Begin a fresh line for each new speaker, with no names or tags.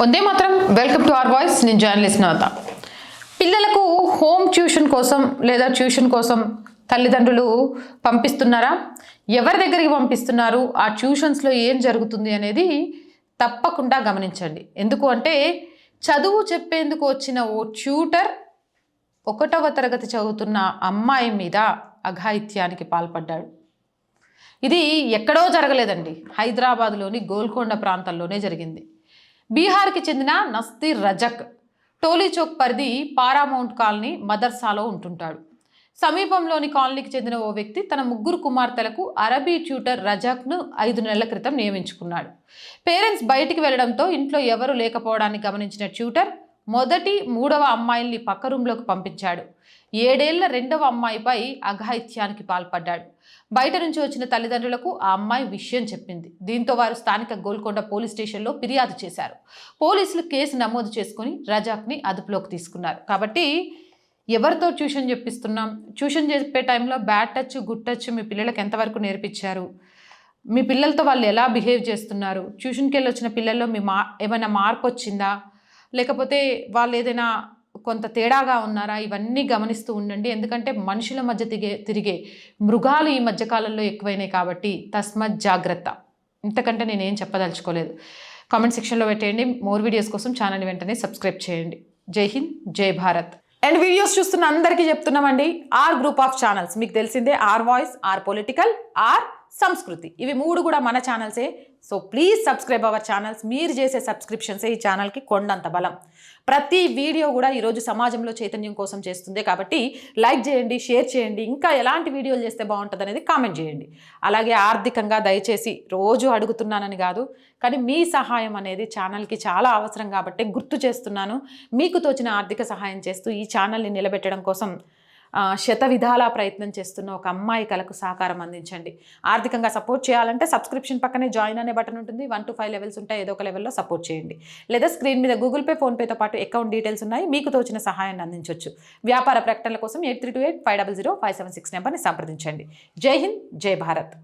వందే మాత్రం welcome to our voice నేను journalist Navatha పిల్లలకు హోమ్ ట్యూషన్ కోసం లేదా ట్యూషన్ కోసం తల్లిదండ్రులు పంపిస్తున్నారా? ఎవరి దగ్గరికి పంపిస్తున్నారు? ఆ ట్యూషన్స్లో ఏం జరుగుతుంది అనేది తప్పకుండా గమనించండి. ఎందుకు అంటే చదువు చెప్పేందుకు వచ్చిన ఓ ట్యూటర్ ఒకటవ తరగతి చదువుతున్న అమ్మాయి మీద అఘాయిత్యానికి పాల్పడ్డాడు. ఇది ఎక్కడో జరగలేదండి. హైదరాబాద్లోని గోల్కొండ ప్రాంతంలోనే జరిగింది. బీహార్కి చెందిన నస్తీ రజక్ టోలీచౌక్ పరిధి పారామౌంట్ కాలనీ మదర్సాలో ఉంటుంటాడు. సమీపంలోని కాలనీకి చెందిన ఓ వ్యక్తి తన ముగ్గురు కుమార్తెలకు అరబీ ట్యూటర్ రజాక్ను ఐదు నెలల క్రితం నియమించుకున్నాడు. పేరెంట్స్ బయటికి వెళ్ళడంతో ఇంట్లో ఎవరు లేకపోవడాన్ని గమనించిన ట్యూటర్ మొదటి మూడవ అమ్మాయిల్ని పక్క రూంలోకి పంపించాడు. ఏడేళ్ళ రెండవ అమ్మాయిపై అఘాయిత్యానికి పాల్పడ్డాడు. బయట నుంచి వచ్చిన తల్లిదండ్రులకు ఆ అమ్మాయి విషయం చెప్పింది. దీంతో వారు స్థానిక గోల్కొండ పోలీస్ స్టేషన్లో ఫిర్యాదు చేశారు. పోలీసులు కేసు నమోదు చేసుకుని రజాక్ని అదుపులోకి తీసుకున్నారు. కాబట్టి ఎవరితో ట్యూషన్ చెప్పిస్తున్నాం? ట్యూషన్ చెప్పే టైంలో బ్యాడ్ టచ్ గుడ్ టచ్ మీ పిల్లలకు ఎంతవరకు నేర్పించారు? మీ పిల్లలతో వాళ్ళు ఎలా బిహేవ్ చేస్తున్నారు? ట్యూషన్కి వెళ్ళి వచ్చిన పిల్లల్లో మీ మా ఏమైనా మార్క్ వచ్చిందా? లేకపోతే వాళ్ళు ఏదైనా కొంత తేడాగా ఉన్నారా? ఇవన్నీ గమనిస్తూ ఉండండి. ఎందుకంటే మనుషుల మధ్య తిరిగే తిరిగే మృగాలు ఈ మధ్యకాలంలో ఎక్కువైనాయి కాబట్టి తస్మత్ జాగ్రత్త. ఇంతకంటే నేనేం చెప్పదలుచుకోలేదు. కామెంట్ సెక్షన్లో పెట్టేయండి. మోర్ వీడియోస్ కోసం ఛానల్ వెంటనే సబ్స్క్రైబ్ చేయండి. జై హింద్ జై భారత్. అండ్ వీడియోస్ చూస్తున్న అందరికీ చెప్తున్నామండి ఆర్ గ్రూప్ ఆఫ్ ఛానల్స్. మీకు తెలిసిందే R voice R political R Sanskriti. ఇవి మూడు కూడా మన ఛానల్సే. So please subscribe our channels. మీరు చేసే సబ్స్క్రిప్షన్సే ఈ ఛానల్కి కొండంత బలం. ప్రతి వీడియో కూడా ఈరోజు సమాజంలో చైతన్యం కోసం చేస్తుంది కాబట్టి లైక్ చేయండి షేర్ చేయండి ఇంకా ఎలాంటి వీడియోలు చేస్తే బాగుంటుంది అనేది కామెంట్ చేయండి. అలాగే ఆర్థికంగా దయచేసి రోజు అడుగుతున్నానని కాదు కానీ మీ సహాయం అనేది ఛానల్కి చాలా అవసరం కాబట్టి గుర్తు చేస్తున్నాను. మీకు తోచిన ఆర్థిక సహాయం చేస్తూ ఈ ఛానల్ని నిలబెట్టడం కోసం శత విధాలా ప్రయత్నం చేస్తున్న ఒక అమ్మాయి కలకు సహకారం అందించండి. ఆర్థికంగా సపోర్ట్ చేయాలంటే సబ్స్క్రిప్షన్ పక్కనే జాయిన్ అనే బటన్ ఉంటుంది. వన్ టు ఫైవ్ లెవెల్స్ ఉంటాయి. ఏదో ఒక లెవెల్లో సపోర్ట్ చేయండి. లేదా స్క్రీన్ మీద గూగుల్ పే ఫోన్పేతో పాటు అకౌంట్ డీటెయిల్స్ ఉన్నాయి. మీకు తోచిన సహాయాన్ని అందించవచ్చు వ్యాపార ప్రకటనల కోసం eight three two eight five double zero five seven six నెంబర్ని సంప్రదించండి. జై హింద్ జై భారత్.